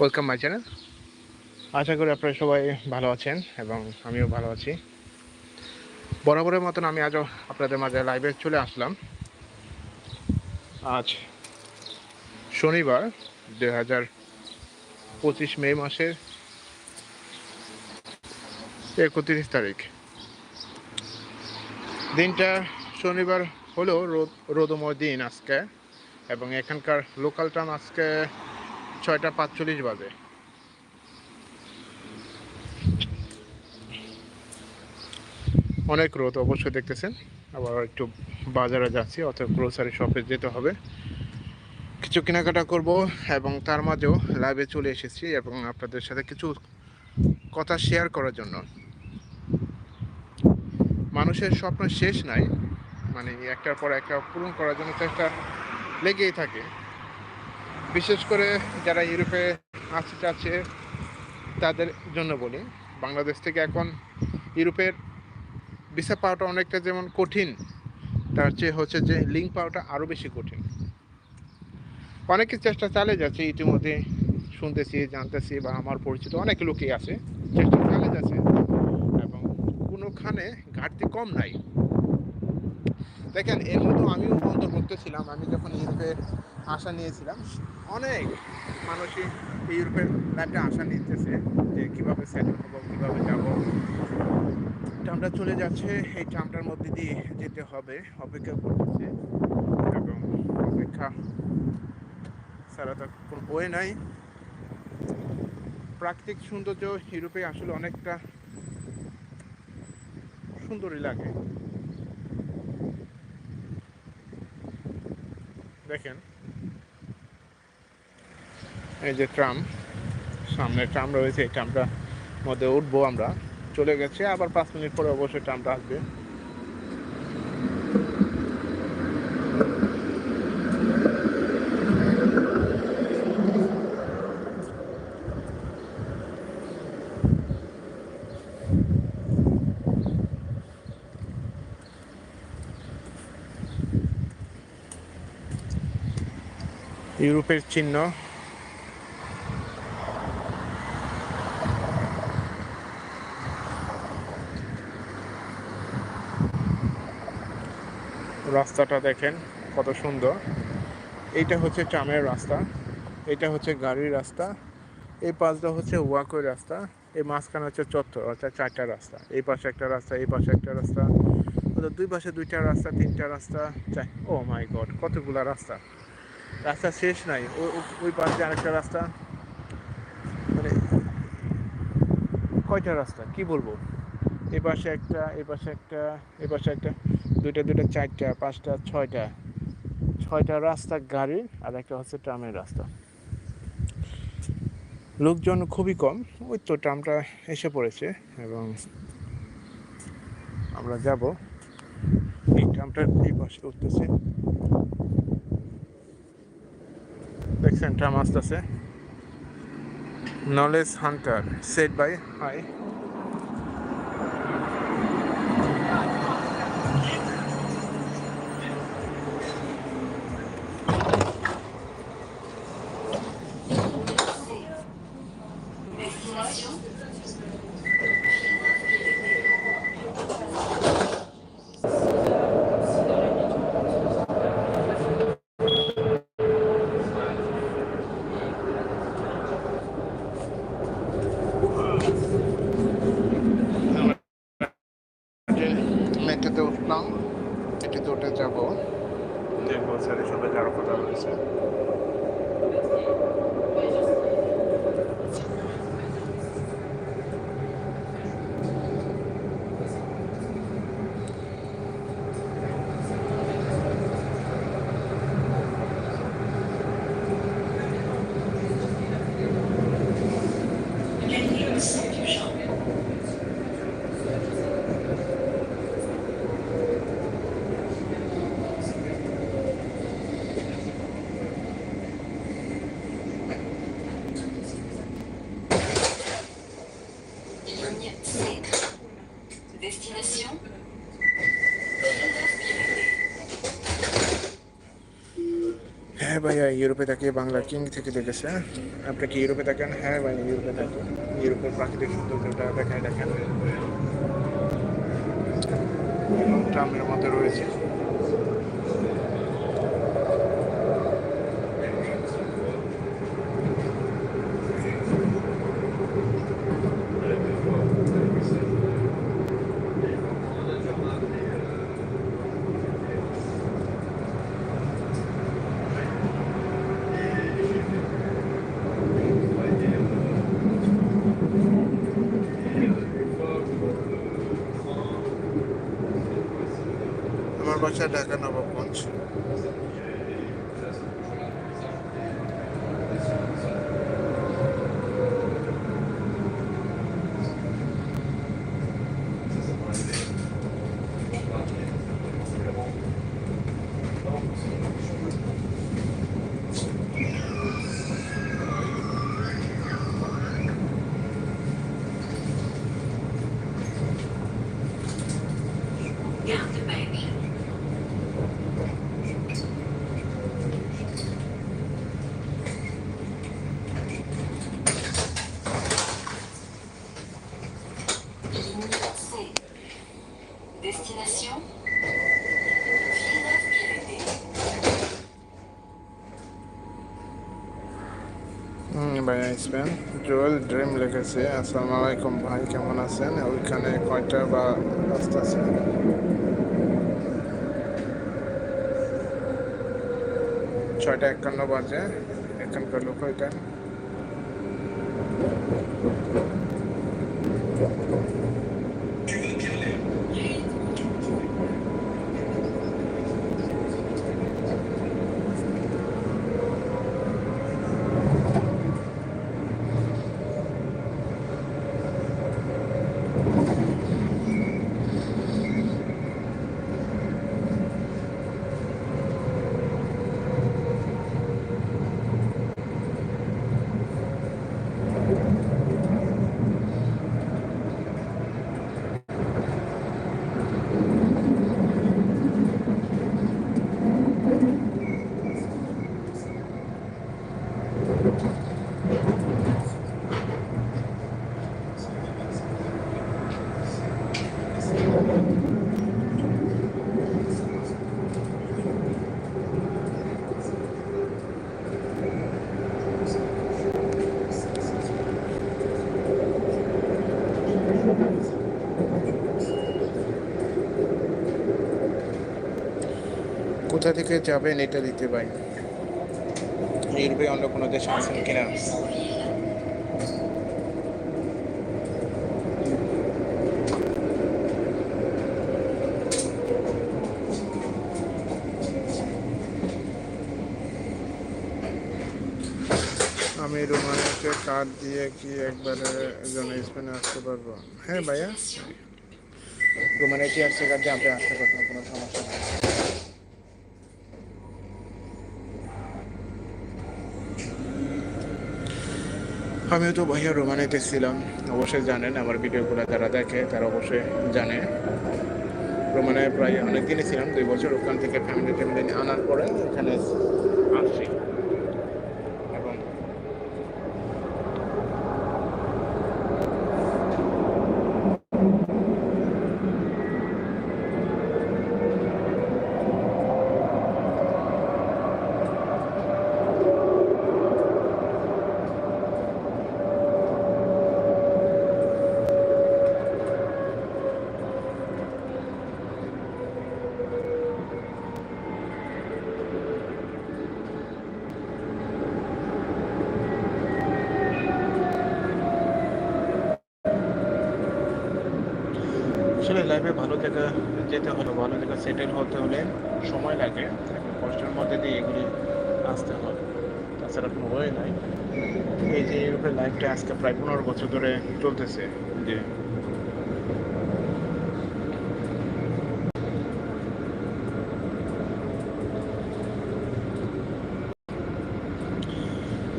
Welcome my channel আশা করি আপনারা সবাই ভালো আছেন এবং আমিও ভালো আছি। বরাবরের মতন আমি আজও আপনাদের মাঝে লাইভে চলে আসলাম। আজ শনিবার, দুই হাজার পঁচিশ মে মাসের একত্রিশ তারিখ। দিনটা শনিবার হলেও রোদ রোদময় দিন আজকে এবং এখানকার লোকাল টাইম আজকে ছয়টা পাঁচচল্লিশ বাজে। অনেক রোদ অবশ্যই দেখতেছেন। আবার একটু বাজারে যাচ্ছি অর্থাৎ গ্রোসারি শপে যেতে হবে। কিছু কেনাকাটা করব এবং তার মাঝেও লাইভে চলে এসেছি এবং আপনাদের সাথে কিছু কথা শেয়ার করার জন্য। মানুষের স্বপ্ন শেষ নাই মানে একটার পর একটা পূরণ করার জন্য চেষ্টা লেগেই থাকে। বিশেষ করে যারা ইউরোপে আসতে চাচ্ছে, তাদের জন্য বলি, বাংলাদেশ থেকে এখন ইউরোপের ভিসা পাওয়াটা অনেকটা যেমন কঠিন, তার চেয়ে হচ্ছে যে লিঙ্ক পাওয়াটা আরও বেশি কঠিন। অনেকে চেষ্টা চালিয়ে যাচ্ছে, ইতিমধ্যে শুনতেছি, জানতেছি বা আমার পরিচিত অনেক লোকই আছে, চেষ্টা চালিয়ে যাচ্ছে এবং কোনোখানে ঘাটতি কম নাই। দেখেন, এর মধ্যে আমিও অন্তর্ভুক্ত ছিলাম আমি যখন ইউরোপে আশা নিয়েছিলাম অনেক মানুষই ইউরোপের লাইফটা আশা নিতেছে যে কীভাবে সেটেল হব, কীভাবে যাব। ট্রামটা চলে যাচ্ছে, এই ট্রামটার মধ্যে দিয়ে যেতে হবে, অপেক্ষা করতেছে। এবং অপেক্ষা ছাড়া তো কোনো বই নাই। প্রাকৃতিক সৌন্দর্য ইউরোপে আসলে অনেকটা সুন্দরই লাগে। দেখেন এই যে ট্রাম, সামনে ট্রাম রয়েছে, এই ট্রামটা মধ্যে উঠবো আমরা। চলে গেছে, আবার পাঁচ মিনিট পরে অবশ্যই ট্রামটা আসবে। ইউরোপের চিহ্ন রাস্তাটা দেখেন, কত সুন্দর। এইটা হচ্ছে ট্রামের রাস্তা এটা হচ্ছে গাড়ির রাস্তা, এই পাশটা হচ্ছে ওয়াকওয়ে রাস্তা, এই মাঝখানে হচ্ছে চত্বর, অর্থাৎ চারটা রাস্তা, এই পাশে একটা রাস্তা, এই পাশে একটা রাস্তা, অর্থাৎ দুই পাশে দুইটা রাস্তা, তিনটা রাস্তা চাই ও মাই গড, কতগুলা রাস্তা। রাস্তা শেষ নাই, ও- ও- ওই পাশে আরেকটা রাস্তা মানে কয়টা রাস্তা, কি বলব? এ পাশে একটা এ পাশে একটা এ পাশে একটা দুইটা দুইটা, চারটা, পাঁচটা, ছয়টা। ছয়টা রাস্তা গাড়ির আর একটা হচ্ছে ট্রামের রাস্তা। লোকজন খুবই কম, ওই তো ট্রামটা এসে পড়েছে এবং আমরা যাব। এই ট্রামটা এই পাশে উঠতেছে। দেখছেন, ট্রাম আসতেছে। Knowledge hunter, set by high. ইউরোপে তাকিয়ে বাংলা কিং থেকে দেখেছে। আপনি কি ইউরোপে থাকেন? হ্যাঁ ভাই, ইউরোপে থাকেন ইউরোপের প্রাকৃতিক সৌন্দর্যটা দেখায় দেখেন ট্রামের মধ্যে রয়েছে। আমার বাসা ঢাকা নবাবগঞ্জ জুয়েল জোয়েল ড্রিম লিখেছে, আসসালামু আলাইকুম ভাই, কেমন আছেন? ওইখানে কয়টা বা রাস্তা আছে? ছয়টা একান্ন বাজে এখানকার লোক ওইটা কোথা থেকে যাবেন এটা দিতে ভাই? ইউরোপে অন্য কোনো দেশে আছেন কিনা? আমি রোমানিয়াতে কার্ড দিয়ে কি একবারে জন স্পেনে আসতে পারব? হ্যাঁ ভাইয়া। রোমানিয়া টিআরসি কার্ড দিয়ে? আপনি আসতে পারবেন কোনো সমস্যা নেই। আমিও তো ভাইয়া রোমানিয়াতে ছিলাম অবশ্যই জানেন, আমার ভিডিওগুলো যারা দেখে তারা অবশ্যই জানে। রোমানে প্রায় অনেক দিনই ছিলাম, দুই বছর ওখান থেকে ফ্যামিলি ট্যামিলি আনার পরে এখানে আসছি এবং আসলে লাইফে ভালো জায়গা যেতে হলে ভালো জায়গা সেটেল হতে হলে সময় লাগে কষ্টের মধ্যে দিয়ে এগুলি আসতে হয় তাছাড়া কোনো ওয়ে নাই। এই যে ইউরোপের লাইফটা আজকে প্রায় পনেরো বছর ধরে চলতেছে, যে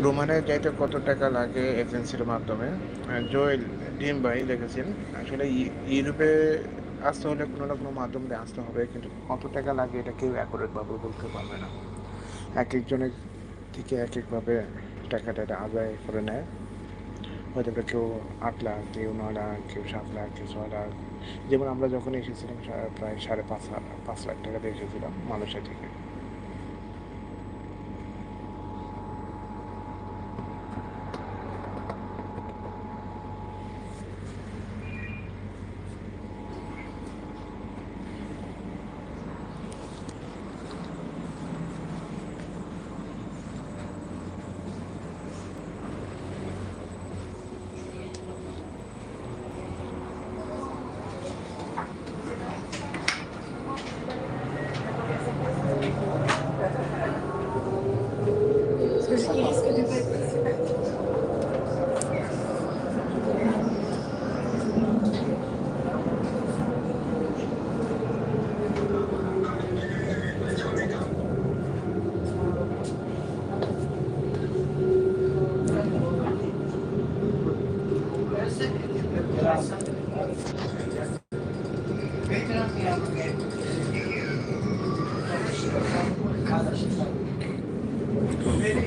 রোমানে যাইতে কত টাকা লাগে এজেন্সির মাধ্যমে? জোয়েল ডিম ভাই লিখেছেন, আসলে ইউরোপে আসতে হলে কোনো না কোনো মাধ্যম দিয়ে আসতে হবে, কিন্তু কত টাকা লাগে এটা কেউ অ্যাকুরেটভাবে বলতে পারবে না। এক একজনের থেকে এক একভাবে টাকাটা এটা আদায় করে নেয়। হয়তো কেউ আট লাখ, কেউ ন লাখ, কেউ সাত লাখ, কেউ ছয় লাখ। যেমন আমরা যখন এসেছিলাম প্রায় সাড়ে পাঁচ লাখ পাঁচ লাখ টাকা দিয়ে এসেছিলাম মানুষের থেকে।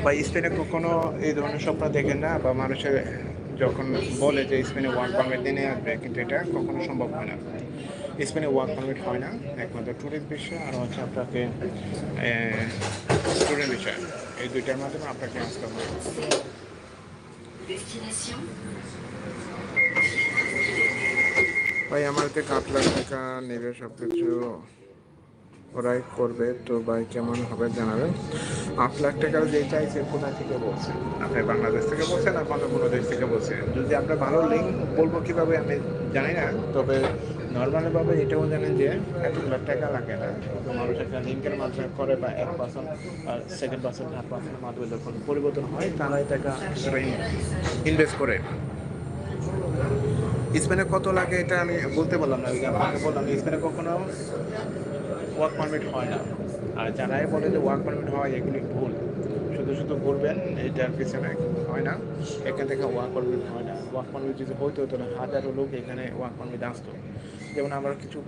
বা স্পেনে কখনো এই ধরনের স্বপ্ন দেখেন না? বা মানুষের যখন বলে যে স্পেনে ওয়ার্ক পারমিট নিয়ে আসবে কিন্তু এটা কখনো সম্ভব হয় না। স্পেনে ওয়ার্ক পারমিট হয় না, একমাত্র ট্যুরিস্ট বিষয় আর হচ্ছে আপনাকে স্টুডেন্ট বিষয় এই দুইটার মাধ্যমে আপনাকে আসতে হবে। ভাই, আমার আট লাখ টাকা নেবে সব কিছু ওরাই করবে, তো ভাই কেমন হবে জানাবেন। আট লাখ টাকার যে চাইছে, কোথা থেকে বলছেন আপনি বাংলাদেশ থেকে বলছেন আর অন্য কোনো দেশ থেকে বলছেন? যদি আপনার ভালো লিঙ্ক বলব কীভাবে, আমি জানি না। তবে নর্মালিভাবে এটাও জানেন যে, এক লাখ টাকা লাগে না। মানুষ একটা লিঙ্কের মাধ্যমে করে বা এক পার্সেন্ট আর সেকেন্ড পার্সেন্ট থার্ড পার্সেন্টের মাধ্যমে যখন পরিবর্তন হয়, তারাই টাকা ইনভেস্ট করে। স্পেনে কত লাগে এটা আমি বলতে পারলাম না। আপনাকে বললাম স্পেনে কখনো ওয়ার্ক পারমিট হয় না। আর যারাই বলে যে ওয়ার্ক পারমিট হয়, এগুলি ভুল। শুধু শুধু বলবেন, এটার পিছনে হয় না। এখান থেকে ওয়ার্ক পারমিট হয় না। ওয়ার্ক পারমিট যদি হইতো, তাহলে হাজারো লোক এখানে ওয়ার্ক পারমিট আসতো। যেমন আমরা কিছু,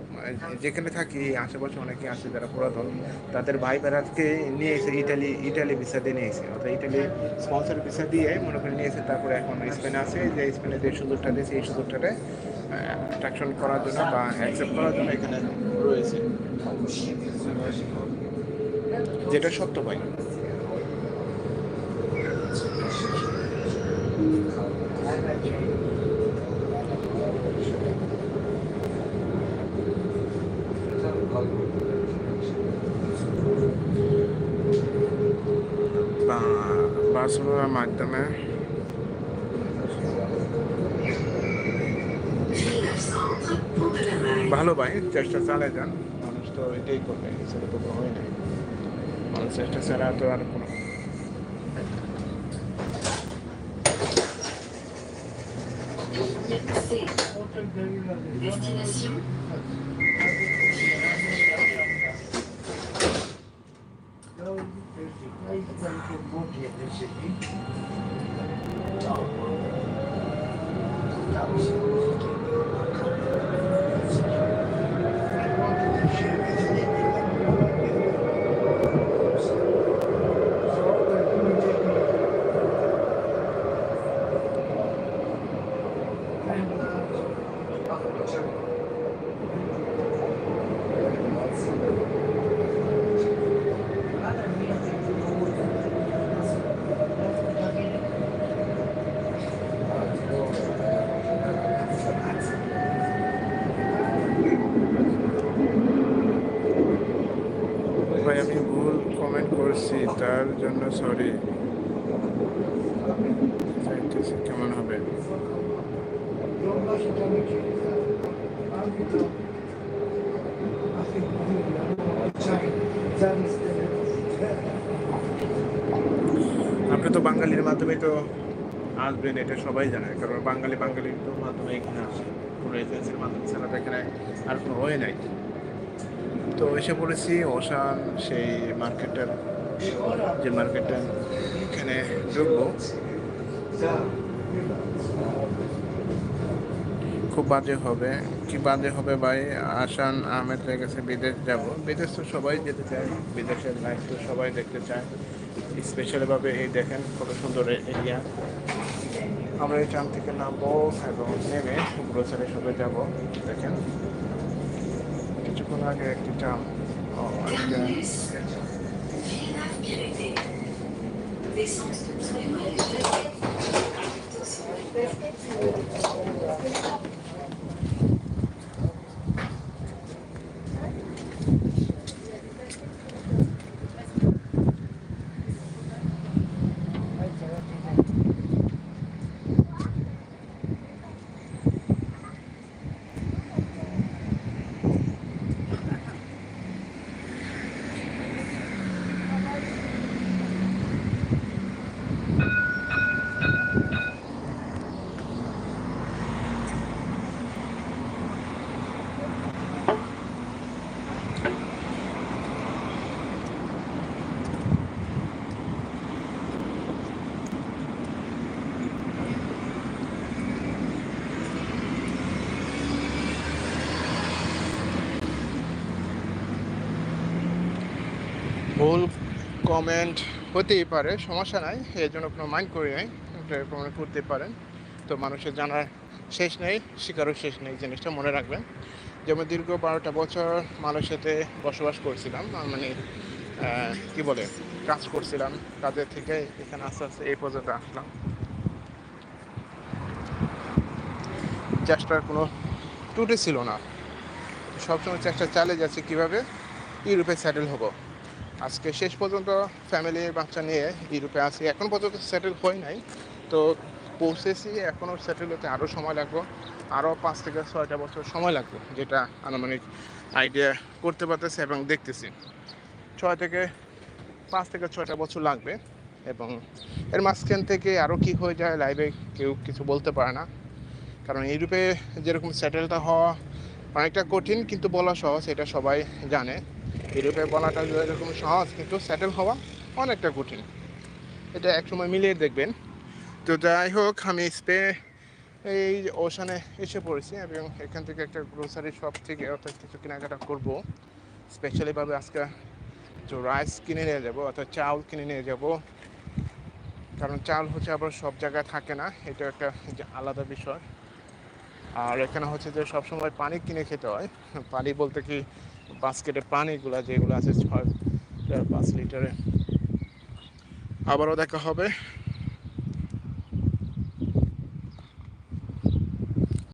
যেখানে থাকি, আশেপাশে অনেকে আছে যারা পুরাতন, তাদের ভাই বেড়াতকে নিয়ে এসে ইটালি ইটালি ভিসা দিয়ে নিয়ে এসে, অর্থাৎ ইটালি স্পন্সর ভিসা দিয়ে মনে করে নিয়ে এসে তারপরে এখন স্পেনে আছে, যে স্পেনে যে সুযোগটা দিয়েছে এই সুযোগটাতে অ্যাট্রাকশন করার জন্য বা অ্যাকসেপ্ট করার জন্য এখানে রয়েছে। যেটা সত্য ভাই। বা- বার্সেলোনার মাধ্যমে Maille. ভালো ভাই চেষ্টা চালিয়ে যান মানুষ তো এটাই করবে এছাড়া তো কোনো হয় নাই মানুষ চেষ্টা ছাড়া তো আর কোনো C. Destination ভাই আমি ভুল কমেন্ট করছি তার জন্য সরি কেমন হবে? আপনি তো বাঙালির মাধ্যমে তো আসবেন, এটা সবাই জানে। কারণ বাঙালি বাঙালির তো মাধ্যমে এখানে আসে। কোনো এজেন্সির মাধ্যমে ছাড়া এখানে আর কোনো হয়ে নাই। তো এসে পড়েছি ওশান সেই মার্কেটের যে মার্কেটটা এখানে ঢুকবো। খুব বাজে হবে। কি বাজে হবে ভাই? আসান আহমেদ হয়ে গেছে বিদেশ যাব। বিদেশ তো সবাই যেতে চায়। বিদেশের লাইফ তো সবাই দেখতে চায়। স্পেশালিভাবে এই দেখেন, কত সুন্দর এরিয়া আমরা এই ট্রাম থেকে নামবো এবং নেমে গ্রোসারি শপে যাব। দেখেন, কিছুক্ষণ আগে একটি ট্রাম আজকে Terminus. ভুল কমেন্ট হতেই পারে, সমস্যা নাই, এর জন্য কোনো মাইন্ড করি নাই কমেন্ট করতে পারেন। তো মানুষের জানার শেষ নেই শিকারও শেষ নেই জিনিসটা মনে রাখবেন। যেমন দীর্ঘ বারোটা বছর মালয়েশিয়াতে বসবাস করছিলাম মানে কি বলে, কাজ করছিলাম কাজের থেকে এখানে আস্তে আস্তে এই পর্যন্ত আসলাম। চেষ্টার কোনো ত্রুটি ছিল না। সবসময় চেষ্টা চালিয়ে যাচ্ছে, কীভাবে? ইউরোপে সেটেল হব। আজকে শেষ পর্যন্ত ফ্যামিলি বাচ্চা নিয়ে ইউরোপে আছি। এখন পর্যন্ত সেটেল হয় নাই। তো পৌঁছেছি এখনও সেটেল হতে আরও সময় লাগবে। আরও পাঁচ থেকে ছয়টা বছর সময় লাগবে, যেটা আনুমানিক আইডিয়া করতে পারতেছি এবং দেখতেছি। ছয় থেকে পাঁচ থেকে ছয়টা বছর লাগবে এবং এর মাঝখান থেকে আরও কি হয়ে যায় লাইভে কেউ কিছু বলতে পারে না। কারণ ইউরোপে যেরকম সেটেলটা হওয়া অনেকটা কঠিন, কিন্তু বলা সহজ, এটা সবাই জানে। ইউরোপে বলাটা যেরকম সহজ, কিন্তু সেটেল হওয়া অনেকটা কঠিন। এটা একসময় মিলিয়ে দেখবেন। তো যাই হোক, আমি স্পে এই ওশানে এসে পড়েছি এবং এখান থেকে একটা গ্রোসারি শপ থেকে অর্থাৎ কিছু কেনাকাটা করব। স্পেশালিভাবে আজকে তো রাইস কিনে নিয়ে যাব, অর্থাৎ চাউল কিনে নিয়ে যাব। কারণ চাল হচ্ছে আবার সব জায়গায় থাকে না, এটা একটা আলাদা বিষয়। আর এখানে হচ্ছে যে সবসময় পানি কিনে খেতে হয়। পানি বলতে কি বাস্কেটে পানিগুলো যেগুলো আছে ছয় পাঁচ লিটারে। আবারও দেখা হবে।